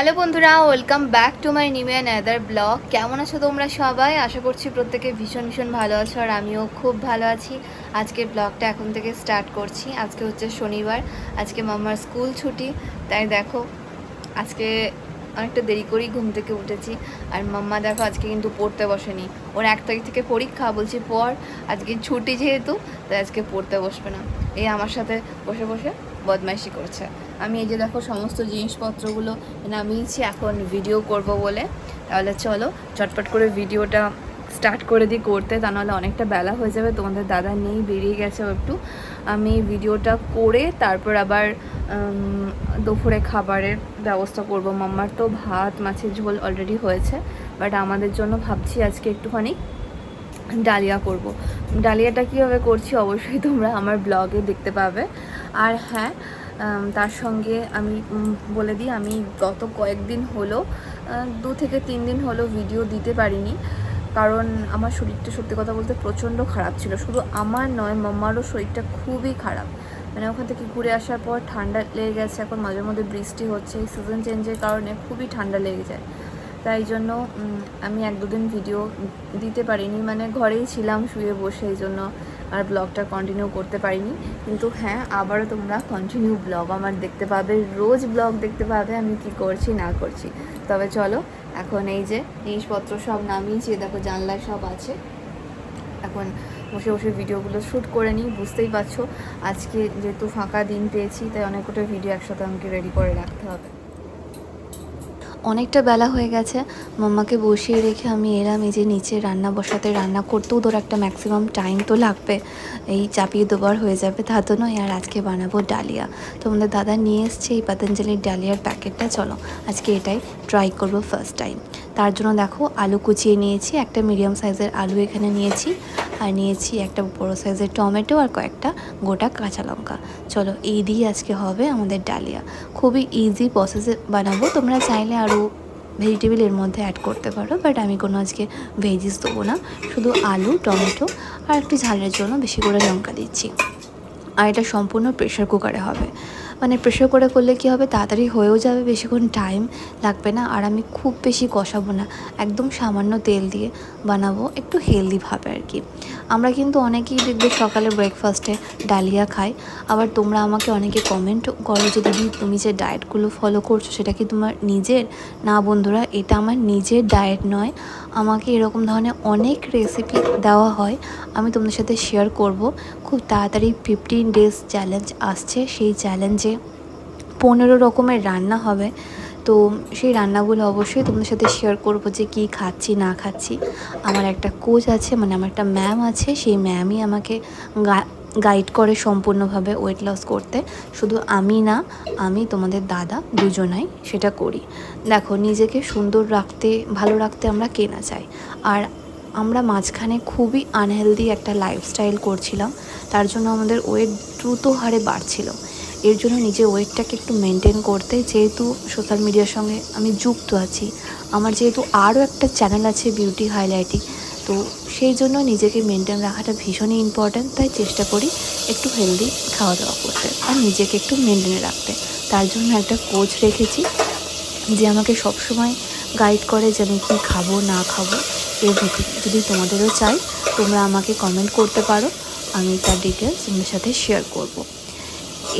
Hello বন্ধুরা, welcome back to my new another blog. কেমন আছো তোমরা সবাই? আশা করছি প্রত্যেকে ভীষণ ভীষণ ভালো আছো আর আমিও খুব ভালো আছি। আজকের ব্লগটা এখন থেকে স্টার্ট করছি। আজকে হচ্ছে শনিবার, আজকে মামার স্কুল ছুটি। তাই দেখো, আজকে অনেকটা দেরি করেই ঘুম থেকে উঠেছি। আর মাম্মা দেখো আজকে কিন্তু পড়তে বসেনি। ওর এক তারিখ থেকে পরীক্ষা, বলছি পর। আজকে ছুটি যেহেতু, তাই আজকে পড়তে বসবে না। এই আমার সাথে বসে বসে বদমাইশি করছে। আমি এই যে দেখো সমস্ত জিনিসপত্রগুলো নামিয়েছি এখন ভিডিও করব বলে। তাহলে চলো, চটপট করে ভিডিওটা স্টার্ট করে দিই করতে, তা নাহলে অনেকটা বেলা হয়ে যাবে। তোমাদের দাদা নেই, বেরিয়ে গেছে একটু। আমি ভিডিওটা করে তারপর আবার দুপুরে খাবারের ব্যবস্থা করব। মাম্মার তো ভাত, মাছের ঝোল অলরেডি হয়েছে। বাট আমাদের জন্য ভাবছি আজকে একটুখানি ডালিয়া করব। ডালিয়াটা কীভাবে করছি অবশ্যই তোমরা আমার ব্লগে দেখতে পাবে। আর হ্যাঁ তার সঙ্গে আমি বলে দিই, আমি গত কয়েকদিন হলো দু থেকে তিন দিন হলো ভিডিও দিতে পারিনি। কারণ আমার শরীরটা সত্যি কথা বলতে প্রচণ্ড খারাপ ছিল। শুধু আমার নয়, মাম্মারও শরীরটা খুবই খারাপ। মানে ওখান থেকে ঘুরে আসার পর ঠান্ডা লেগে গেছে। এখন মাঝে মধ্যে বৃষ্টি হচ্ছে। এই সিজন চেঞ্জের কারণে খুবই ঠান্ডা লেগে যায়। তাই জন্য আমি এক দুদিন ভিডিও দিতে পারিনি। মানে ঘরেই ছিলাম, শুয়ে বসে, এই জন্য আর ব্লগটা কন্টিনিউ করতে পারিনি। কিন্তু হ্যাঁ আবারও তোমরা কন্টিনিউ ব্লগ আমার দেখতে পাবে। রোজ ব্লগ দেখতে পাবে, আমি কি করছি, না করছি। তবে চলো, এখন এই যে জিনিসপত্র সব নামিয়েছি, দেখো জানলায় সব আছে। এখন বসে বসে ভিডিওগুলো শ্যুট করে নিই, বুঝতেই পারছ। আজকে যেহেতু ফাঁকা দিন পেয়েছি, তাই অনেক কটা ভিডিও একসাথে আমাকে রেডি করে রাখতে হবে। অনেকটা বেলা হয়ে গেছে। মাম্মাকে বসিয়ে রেখে আমি এলাম। এই যে নিচে রান্না বসাতে রান্না করতেও ধর একটা ম্যাক্সিমাম টাইম তো লাগবে। এই চাপিয়ে দুবার হয়ে যাবে, তা তো নয়। আর আজকে বানাবো ডালিয়া। তো আমাদের দাদা নিয়ে এসছে এই পাতঞ্জলির ডালিয়ার প্যাকেটটা। চলো, আজকে এটাই ট্রাই করব ফার্স্ট টাইম তার জন্য দেখো আলু কুচিয়ে নিয়েছি, একটা মিডিয়াম সাইজের আলু এখানে নিয়েছি আর নিয়েছি একটা বড়ো সাইজের টমেটো আর কয়েকটা গোটা কাঁচা লঙ্কা। চলো এই দিয়ে আজকে হবে আমাদের ডালিয়া। খুবই ইজি প্রসেসে বানাবো, তোমরা চাইলে আরও ভেজিটেবল এর মধ্যে অ্যাড করতে পারো বাট আমি কোনো আজকে ভেজিস দেবো না, শুধু আলু, টমেটো আর একটু ঝালের জন্য বেশি করে লঙ্কা দিচ্ছি। আর এটা সম্পূর্ণ প্রেশার কুকারে হবে। মানে প্রেশার করে করলে কী হবে? তাড়াতাড়ি হয়েও যাবে, বেশিক্ষণ টাইম লাগবে না। আর আমি খুব বেশি কষাবো না। একদম সামান্য তেল দিয়ে বানাবো, একটু হেলদিভাবে আর কি। আমরা কিন্তু অনেকেই দেখবে সকালে ব্রেকফাস্টে ডালিয়া খাই আবার তোমরা আমাকে অনেকে কমেন্ট করো যে, দিদি, তুমি যে ডায়েটগুলো ফলো করছ, সেটা কি তোমার নিজের? না বন্ধুরা, এটা আমার নিজের ডায়েট নয়। আমাকে এরকম ধরনের অনেক রেসিপি দেওয়া হয়, আমি তোমাদের সাথে শেয়ার করব। খুব তাড়াতাড়ি ফিফটিন ডেজ চ্যালেঞ্জ আসছে, সেই চ্যালেঞ্জে পনেরো রকমের রান্না হবে। তো সেই রান্নাগুলো অবশ্যই তোমাদের সাথে শেয়ার করব যে কী খাচ্ছি, না খাচ্ছি। আমার একটা কোচ আছে মানে আমার একটা ম্যাম আছে, সেই ম্যামই আমাকে গাইড করে সম্পূর্ণভাবে ওয়েট লস করতে। শুধু আমি না, আমি তোমাদের দাদা দুজনাই সেটা করি। দেখো, নিজেকে সুন্দর রাখতে, ভালো রাখতে আমরা কেনা চাই। আর আমরা মাঝখানে খুবই আনহেলদি একটা লাইফস্টাইল করছিলাম, তার জন্য আমাদের ওয়েট দ্রুত হারে বাড়ছিল। এর জন্য নিজের ওয়েটটাকে একটু মেনটেন করতে, যেহেতু সোশ্যাল মিডিয়ার সঙ্গে আমি যুক্ত আছি, আমার যেহেতু আরও একটা চ্যানেল আছে বিউটি হাইলাইটিং তো সেই জন্য নিজেকে মেনটেন রাখাটা ভীষণই ইম্পর্ট্যান্ট তাই চেষ্টা করি একটু হেলদি খাওয়া দাওয়া করতে আর নিজেকে একটু মেনটেনে রাখতে। তার জন্য একটা কোচ রেখেছি যে আমাকে সবসময় গাইড করে যে আমি কী খাব, না খাব এর এভরিথিং যদি তোমাদেরও চাই, তোমরা আমাকে কমেন্ট করতে পারো, আমি তার ডিটেলস তোমাদের সাথে শেয়ার করব।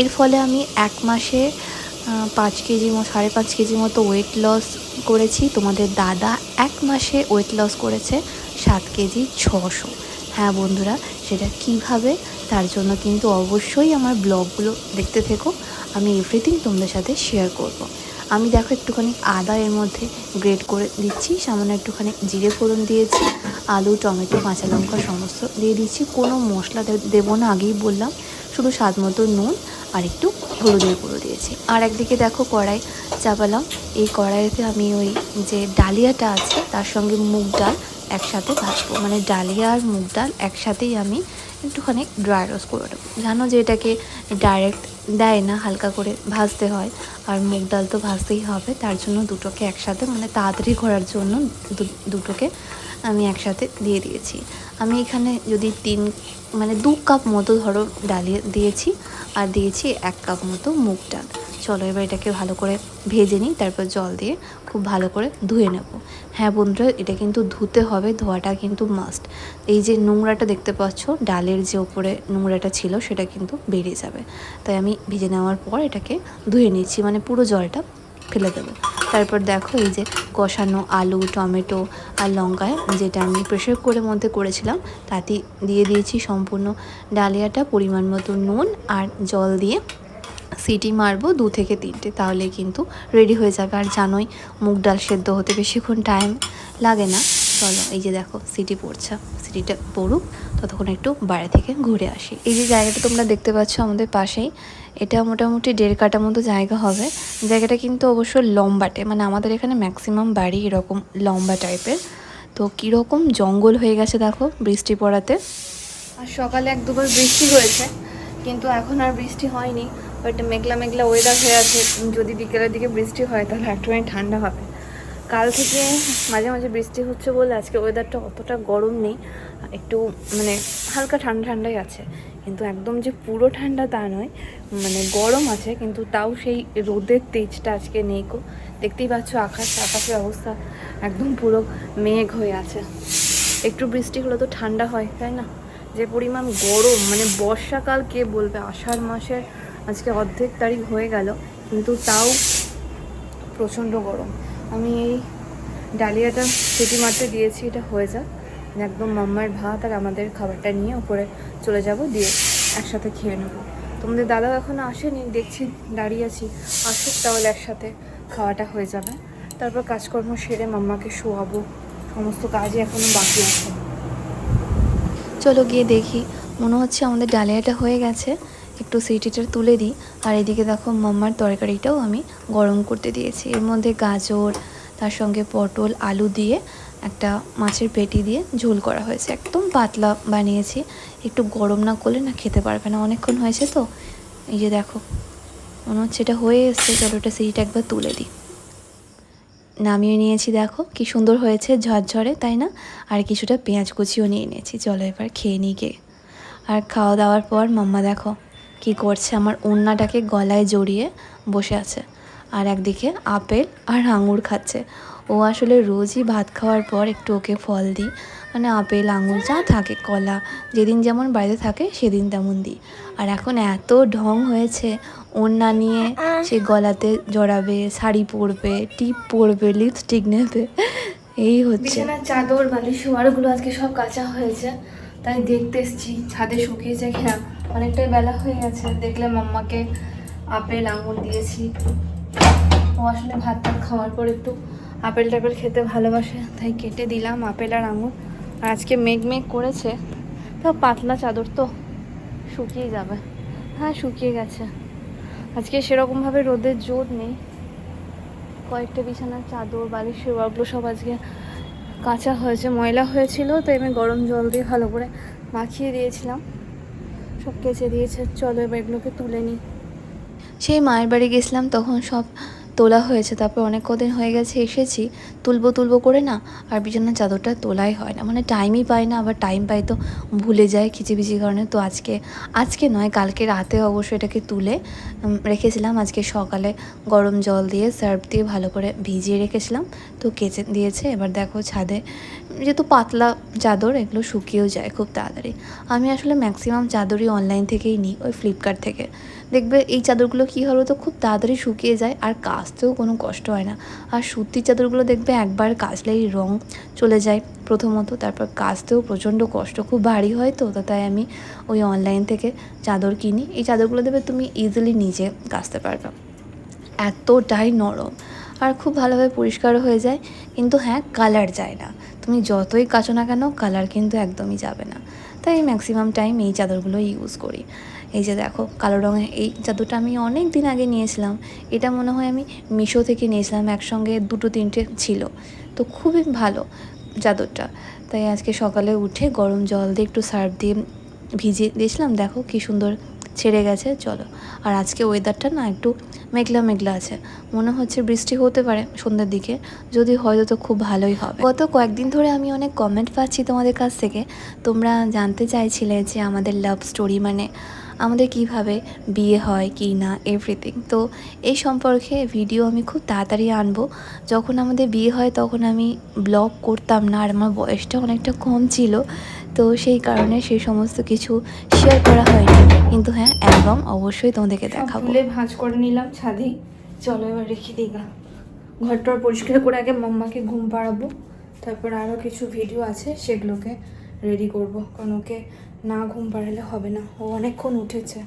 এর ফলে আমি এক মাসে পাঁচ কেজি সাড়ে পাঁচ কেজি মতো ওয়েট লস করেছি। তোমাদের দাদা এক মাসে ওয়েট লস করেছে। সাত কেজি ছশো। হ্যাঁ বন্ধুরা, সেটা কীভাবে? তার জন্য কিন্তু অবশ্যই আমার ব্লগগুলো দেখতে থেকো। আমি এভরিথিং তোমাদের সাথে শেয়ার করব। আমি দেখো একটুখানি আদা এর মধ্যে গ্রেট করে দিচ্ছি, সামান্য একটুখানি জিরে ফোড়ন দিয়েছি, আলু, টমেটো, কাঁচা লঙ্কা সমস্ত দিয়ে দিচ্ছি। কোনো মশলা দেবো না, আগেই বললাম। শুধু স্বাদ মতো নুন আর একটু হলুদের গুঁড়ো দিয়েছি। আর একদিকে দেখো কড়াই চাপালাম। এই কড়াইতে আমি ওই যে ডালিয়াটা আছে, তার সঙ্গে মুগ ডাল একসাথে ভাজবো। মানে ডালিয়া আর মুগ ডাল একসাথেই আমি একটুখানি ড্রাই রোস্ট করে দেবো জানো যে এটাকে ডাইরেক্ট দেয় না, হালকা করে ভাজতে হয়। আর মুগ ডাল তো ভাজতেই হবে, তার জন্য দুটোকে একসাথে মানে তাড়াতাড়ি করার জন্য দুটোকে আমি একসাথে দিয়ে দিয়েছি। আমি এখানে যদি তিন মানে দু কাপ মতো ধরো ডালিয়ে দিয়েছি, আর দিয়েছি এক কাপ মতো মুগ ডাল। চলো, এবার এটাকে ভালো করে ভেজে নিই, তারপর জল দিয়ে খুব ভালো করে ধুয়ে নেব। হ্যাঁ বন্ধুরা, এটা কিন্তু ধুতে হবে, ধোয়াটা কিন্তু মাস্ট এই যে নোংরাটা দেখতে পাচ্ছ, ডালের যে ওপরে নোংরাটা ছিল, সেটা কিন্তু বেরিয়ে যাবে। তাই আমি ভেজে নেওয়ার পর এটাকে ধুয়ে নিচ্ছি মানে পুরো জলটা ফেলে দেবো। তারপর দেখো এই যে কষানো আলু, টমেটো আর লঙ্কায় যেটা আমি প্রেশার কুকারের মধ্যে করেছিলাম, তাতে দিয়ে দিয়েছি সম্পূর্ণ ডালিয়াটা, পরিমাণ মতো নুন আর জল দিয়ে সিটি মারবো দু থেকে তিনটে, তাহলে কিন্তু রেডি হয়ে যাবে। আর জানোই, মুগ ডাল সেদ্ধ হতে বেশিক্ষণ টাইম লাগে না। চলো, এই যে দেখো, সিটি পড়ছে। সিটিটা পড়ুক, ততক্ষণ একটু বাইরে থেকে ঘুরে আসি। এই যে জায়গাটা তোমরা দেখতে পাচ্ছ আমাদের পাশেই, এটা মোটামুটি দেড় কাটা মতো জায়গা হবে। জায়গাটা কিন্তু অবশ্য লম্বাটে মানে আমাদের এখানে ম্যাক্সিমাম বাড়ি এরকম লম্বা টাইপের তো কীরকম জঙ্গল হয়ে গেছে দেখো বৃষ্টি পড়াতে। আর সকালে এক দুবার বৃষ্টি হয়েছে, কিন্তু এখন আর বৃষ্টি হয়নি। বাট মেঘলা মেঘলা ওয়েদার হয়ে আছে। যদি বিকেলের দিকে বৃষ্টি হয়, তাহলে একটুখানি ঠান্ডা হবে। কাল থেকে মাঝে মাঝে বৃষ্টি হচ্ছে বলে আজকে ওয়েদারটা অতটা গরম নেই। একটু মানে হালকা ঠান্ডা ঠান্ডাই আছে। কিন্তু একদম যে পুরো ঠান্ডা তা নয় মানে গরম আছে, কিন্তু তাও সেই রোদের তেজটা আজকে নেই কো দেখতেই পাচ্ছ আকাশ, আকাশের অবস্থা একদম পুরো মেঘ হয়ে আছে। একটু বৃষ্টি হলে তো ঠান্ডা হয়, তাই না? যে পরিমাণ গরম মানে বর্ষাকাল কে বলবে? আষাঢ় মাসের আজকে অর্ধেক তারিখ হয়ে গেল, কিন্তু তাও প্রচণ্ড গরম। আমি এই ডালিয়াটা সিটি মারতে দিয়েছি, এটা হয়ে যাক। একদম মাম্মার ভাত আর আমাদের খাবারটা নিয়ে উপরে চলে যাব, দিয়ে একসাথে খেয়ে নেব। তোমাদের দাদাও এখনও আসেনি, দেখছি দাঁড়িয়ে আছি। আসুক তাহলে একসাথে খাওয়াটা হয়ে যাবে। তারপর কাজকর্ম সেরে মাম্মাকে শোয়াবো, সমস্ত কাজই এখনও বাকি আছে। চলো গিয়ে দেখি, মনে হচ্ছে আমাদের ডালিয়াটা হয়ে গেছে। একটু সিটিটা তুলে দিই। আর এদিকে দেখো মাম্মার তরকারিটাও আমি গরম করতে দিয়েছি। এর মধ্যে গাজর, তার সঙ্গে পটল, আলু দিয়ে একটা মাছের পেটি দিয়ে ঝোল করা হয়েছে। একদম পাতলা বানিয়েছি। একটু গরম না করলে না খেতে পারবে না। অনেকক্ষণ হয়েছে তো। এই যে দেখো, মনে হচ্ছে এটা হয়ে এসছে। চলো ওটা সিটিটা একবার তুলে দিই। নামিয়ে নিয়েছি দেখো, কি সুন্দর হয়েছে ঝরঝরে, তাই না? আর কিছুটা পেঁয়াজ কুচিও নিয়ে নিয়েছি। চলো এবার খেয়ে নিই গে। আর খাওয়া দাওয়ার পর মাম্মা দেখো কি করছে, আমার ওড়নাটাকে গলায় জড়িয়ে বসে আছে। আর একদিকে আপেল আর আঙুর খাচ্ছে। ও আসলে রোজই ভাত খাওয়ার পর একটু ওকে ফল দিই। মানে আপেল, আঙুর, যা থাকে, কলা, যেদিন যেমন বাড়িতে থাকে, সেদিন তেমন দিই। আর এখন এত ঢং হয়েছে, ওড়না নিয়ে সে গলাতে জড়াবে, শাড়ি পরবে, টিপ পরবে লিপস্টিক নেবে, এই হচ্ছে। চাদর, বালিশ, শোয়ারগুলো আজকে সব কাঁচা হয়েছে, তাই দেখতে এসছি, ছাদে শুকিয়েছে কিনা অনেকটাই বেলা হয়ে গেছে দেখলে মাম্মাকে আপেল আঙুল দিয়েছি। ও আসলে ভাত টাত খাওয়ার পর একটু আপেল টাপেল খেতে ভালোবাসে, তাই কেটে দিলাম আপেল আর আঙুর। আর আজকে মেঘ মেঘ করেছে, তাও পাতলা চাদর তো, শুকিয়ে যাবে। হ্যাঁ শুকিয়ে গেছে। আজকে সেরকমভাবে রোদের জোর নেই। কয়েকটা বিছানার চাদর, বালিশ ওগুলো সব আজকে কাঁচা হয়েছে, ময়লা হয়েছিল তো আমি গরম জল দিয়ে ভালো করে মাখিয়ে দিয়েছিলাম। সব কেচে দিয়েছে। চলো এবার এগুলোকে তুলে নিই সেই মায়ের বাড়ি গেছিলাম তখন সব তোলা হয়েছে, তারপর অনেক কদিন হয়ে গেছে, এসেছি। তুলবো তুলবো করে না, আর বিছানার চাদরটা তোলাই হয় না। মানে টাইমই পাই না, আবার টাইম পাই তো ভুলে যায় খিচিবিচি কারণে। তো আজকে আজকে নয়, কালকে রাতে অবশ্য এটাকে তুলে রেখেছিলাম। আজকে সকালে গরম জল দিয়ে সার্ফ দিয়ে ভালো করে ভিজিয়ে রেখেছিলাম। তো কেচে দিয়েছে, এবার দেখো ছাদে, যেহেতু পাতলা চাদর, এগুলো শুকিয়েও যায় খুব তাড়াতাড়ি। আমি আসলে ম্যাক্সিমাম চাদরই অনলাইন থেকেই নিই, ওই ফ্লিপকার্ট থেকে। দেখবে এই চাদরগুলো কী হলো তো খুব তাড়াতাড়ি শুকিয়ে যায় আর কাচতেও কোনো কষ্ট হয় না। আর সুতির চাদরগুলো দেখবে একবার কাচলেই রং চলে যায় প্রথমত, তারপর কাচতেও প্রচণ্ড কষ্ট, খুব ভারী হয় তো তাই আমি ওই অনলাইন থেকে চাদর কিনি। এই চাদরগুলো দেবে তুমি ইজিলি নিজে কাচতে পারবে। এতটাই নরম আর খুব ভালোভাবে পরিষ্কারও হয়ে যায়, কিন্তু হ্যাঁ কালার যায় না। তুমি যতই কাচো না কেন কালার কিন্তু একদমই যাবে না। তাই ম্যাক্সিমাম টাইম এই চাদরগুলো ইউজ করি। এই যে দেখো, কালো রঙের এই চাদরটা আমি অনেক দিন আগে নিয়েছিলাম। এটা মনে হয় আমি মিশো থেকে নিয়েছিলাম, একসঙ্গে দুটো তিনটে ছিল। তো খুবই ভালো চাদরটা তাই আজকে সকালে উঠে গরম জল দিয়ে একটু সার্ফ দিয়ে ভিজিয়ে দিয়েছিলাম। দেখো কি সুন্দর ছেড়ে গেছে, চলো। আর আজকে ওয়েদারটা না একটু মেঘলা মেঘলা আছে। মনে হচ্ছে বৃষ্টি হতে পারে সন্ধ্যের দিকে, যদি হয়তো তো খুব ভালোই হবে। গত কয়েকদিন ধরে আমি অনেক কমেন্ট পাচ্ছি তোমাদের কাছ থেকে। তোমরা জানতে চাইছিলে যে আমাদের লাভ স্টোরি মানে আমাদের কীভাবে বিয়ে হয় কি না এভরিথিং তো এই সম্পর্কে ভিডিও আমি খুব তাড়াতাড়ি আনব। যখন আমাদের বিয়ে হয় তখন আমি ব্লগ করতাম না আর আমার বয়সটা অনেকটা কম ছিল। তো সেই কারণে সেই সমস্ত কিছু শেয়ার করা হয়নি। কিন্তু হ্যাঁ অ্যালবাম অবশ্যই তোমাদেরকে দেখাবো। ভাঁজ করে নিলাম ছাদেই চলো এবার রেখে দিই গা। ঘরটার পরিষ্কার করে আগে মাম্মাকে ঘুম পাড়াবো। তারপর আরও কিছু ভিডিও আছে সেগুলোকে রেডি করব। কারণ ওকে না ঘুম পাড়ালে হবে না। ও অনেকক্ষণ উঠেছে।